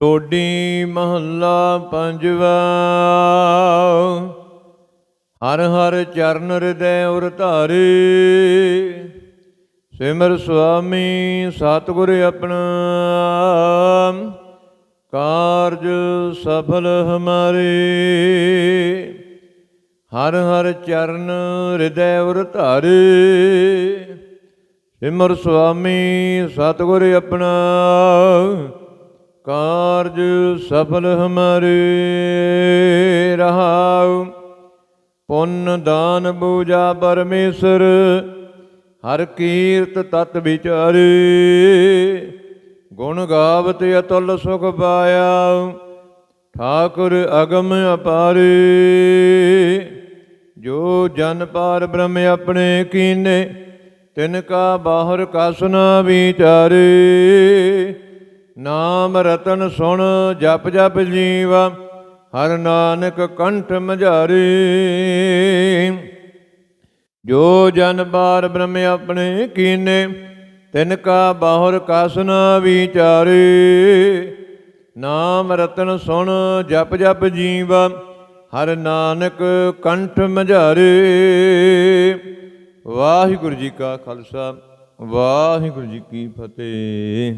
ਟੋਡੀ ਮਹੱਲਾ ਪੰਜਵਾ। ਹਰ ਹਰ ਚਰਨ ਹਿਰਦੈ ਉਰ ਧਾਰੇ। ਸਿਮਰ ਸੁਆਮੀ ਸਤਿਗੁਰ ਆਪਣਾ। ਕਾਰਜ ਸਫਲ ਹਮਾਰੇ। ਹਰ ਹਰ ਚਰਨ ਹਿਰਦੈ ਉਰ ਧਾਰੇ। ਸਿਮਰ ਸੁਆਮੀ ਸਤਿਗੁਰ ਆਪਣਾ। ਕਾਰਜ ਸਫਲ ਹਮਾਰੇ ਰਹਾਉ। ਪੁੰਨ ਦਾਨ ਬੂਜਾ ਪਰਮੇਸ਼ਰ, ਹਰ ਕੀਰਤ ਤਤ ਵਿਚਾਰੇ। ਗੁਣ ਗਾਵਤ ਅਤੁਲ ਸੁਖ ਪਾਇਆ ਠਾਕੁਰ ਅਗਮ ਅਪਾਰੇ। ਜੋ ਜਨ ਪਾਰ ਬ੍ਰਹਮ ਆਪਣੇ ਕੀਨੇ, ਤਿਨ ਕਾ ਬਾਹਰ ਕਸ ਨਾ ਵਿਚਾਰੇ। ਨਾਮ ਰਤਨ ਸੁਣ ਜਪ ਜਪ ਜੀਵਾ, ਹਰ ਨਾਨਕ ਕੰਠ ਮਝਾਰੇ। ਜੋ ਜਨ ਬਾਰ ਬ੍ਰਹਮ ਆਪਣੇ ਕੀਨੇ, ਤਿਨ ਕਾ ਬਾਹਰ ਕਸ ਨਾ ਵਿਚਾਰੇ। ਨਾਮ ਰਤਨ ਸੁਣ ਜਪ ਜਪ ਜੀਵਾ, ਹਰ ਨਾਨਕ ਕੰਠ ਮਝਾਰੇ। ਵਾਹਿਗੁਰੂ ਜੀ ਕਾ ਖਾਲਸਾ, ਵਾਹਿਗੁਰੂ ਜੀ ਕੀ ਫਤਿਹ।